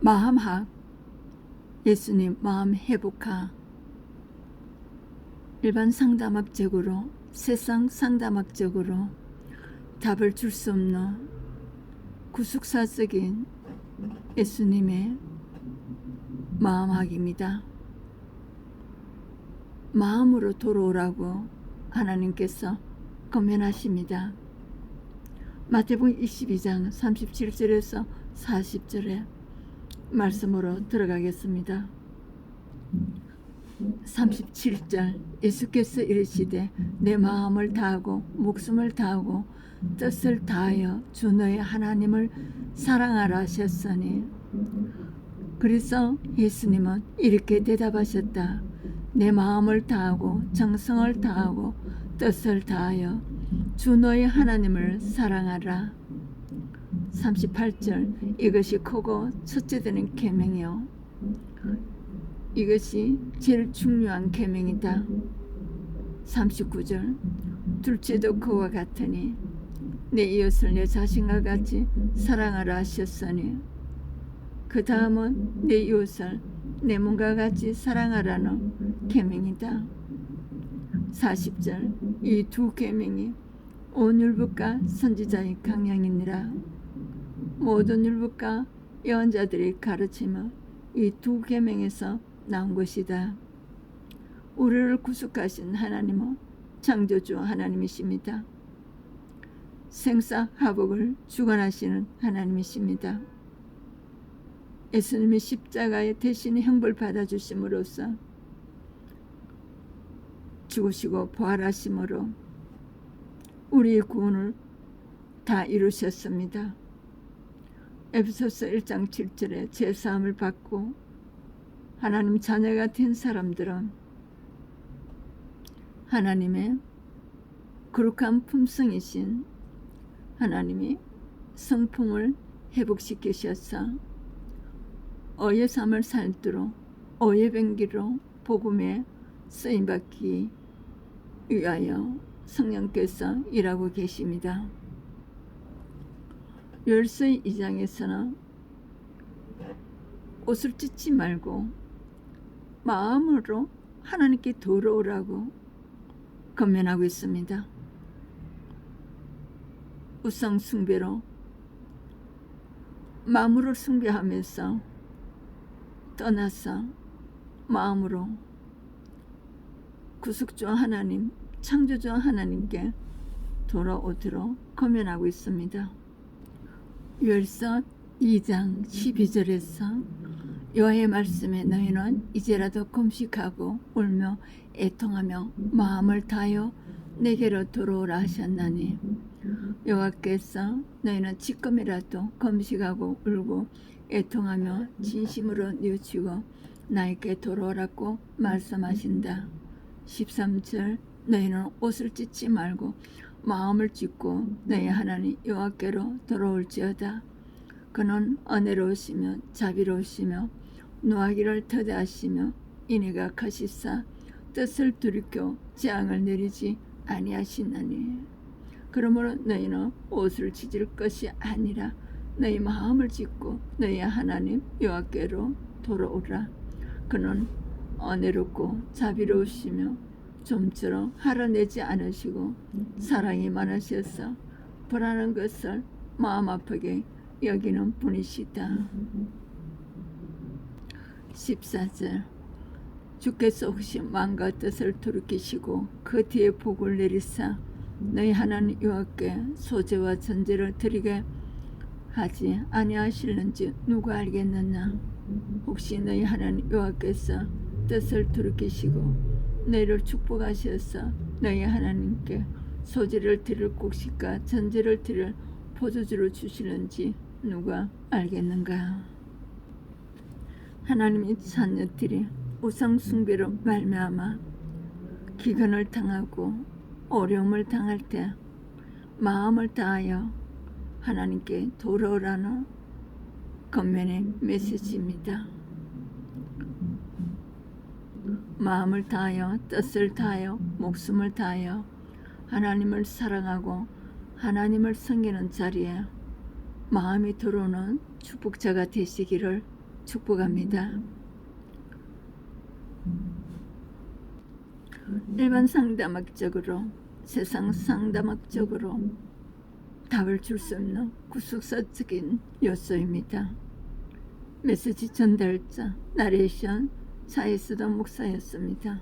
마음학 예수님 마음 회복하 일반 상담학적으로 세상 상담학적으로 답을 줄 수 없는 구속사적인 예수님의 마음학입니다. 마음으로 돌아오라고 하나님께서 권면하십니다. 마태복음 22장 37절에서 40절에 말씀으로 들어가겠습니다. 37절 예수께서 이르시되 내 마음을 다하고 목숨을 다하고 뜻을 다하여 주 너의 하나님을 사랑하라 하셨으니 그래서 예수님은 이렇게 대답하셨다. 내 마음을 다하고 정성을 다하고 뜻을 다하여 주 너의 하나님을 사랑하라. 38절 이것이 크고 첫째 되는 계명이요 이것이 제일 중요한 계명이다. 39절 둘째도 그와 같으니 내 이웃을 내 자신과 같이 사랑하라 하셨으니 그 다음은 내 이웃을 내 몸과 같이 사랑하라는 계명이다. 40절 이 두 계명이 온 율법과 선지자의 강령이니라 모든 율법과 예언자들이 가르침은 이 두 계명에서 나온 것이다. 우리를 구속하신 하나님은 창조주 하나님이십니다. 생사화복을 주관하시는 하나님이십니다. 예수님이 십자가에 대신 형벌 받아 주심으로써 죽으시고 부활하심으로 우리의 구원을 다 이루셨습니다. 에베소서 1장 7절에 제사함을 받고 하나님 자녀가 된 사람들은 하나님의 거룩한 품성이신 하나님이 성품을 회복시키셔서 어의 삶을 살도록 어의 병기로 복음에 쓰임받기 위하여 성령께서 일하고 계십니다. 열쇠 2장에서는 옷을 찢지 말고 마음으로 하나님께 돌아오라고 권면하고 있습니다. 우상 숭배로 마음으로 숭배하면서 떠나서 마음으로 구속주 하나님, 창조주 하나님께 돌아오도록 권면하고 있습니다. 열서 2장 12절에서 여호와의 말씀에 너희는 이제라도 금식하고 울며 애통하며 마음을 다하여 내게로 돌아오라 하셨나니 여호와께서 너희는 지금이라도 금식하고 울고 애통하며 진심으로 뉘우치고 나에게 돌아오라고 말씀하신다. 13절 너희는 옷을 찢지 말고 마음을 찢고 너희 하나님 여호와께로 돌아올지어다. 그는 은혜로우시며 자비로우시며 노하기를 터대하시며 인애가 크시사 뜻을 들이켜 재앙을 내리지 아니하시나니 그러므로 너희는 옷을 찢을 것이 아니라 너희 마음을 찢고 너희 하나님 여호와께로 돌아오라 그는 은혜롭고 자비로우시며 좀처럼 하러내지 않으시고 사랑이 많으셔서 불안한 것을 마음 아프게 여기는 분이시다. 14절 주께서 혹시 마음과 뜻을 돌이키시고 그 뒤에 복을 내리사 너희 하나님 여호와께 소재와 전제를 드리게 하지 아니하실는지 누가 알겠느냐 혹시 너희 하나님 여호와께서 뜻을 돌이키시고 너희를 축복하셔서 너희 하나님께 소재를 드릴 곡식과 전제를 드릴 포도주를 주시는지 누가 알겠는가? 하나님의 자녀들이 우상 숭배로 말미암아 기근을 당하고 어려움을 당할 때 마음을 다하여 하나님께 돌아오라는 겉면의 메시지입니다. 마음을 다하여 뜻을 다하여 목숨을 다하여 하나님을 사랑하고 하나님을 섬기는 자리에 마음이 들어오는 축복자가 되시기를 축복합니다. 일반 상담학적으로 세상 상담학적으로 답을 줄 수 없는 구속사적인 요소입니다. 메시지 전달자 나레이션 차이스던 목사였습니다.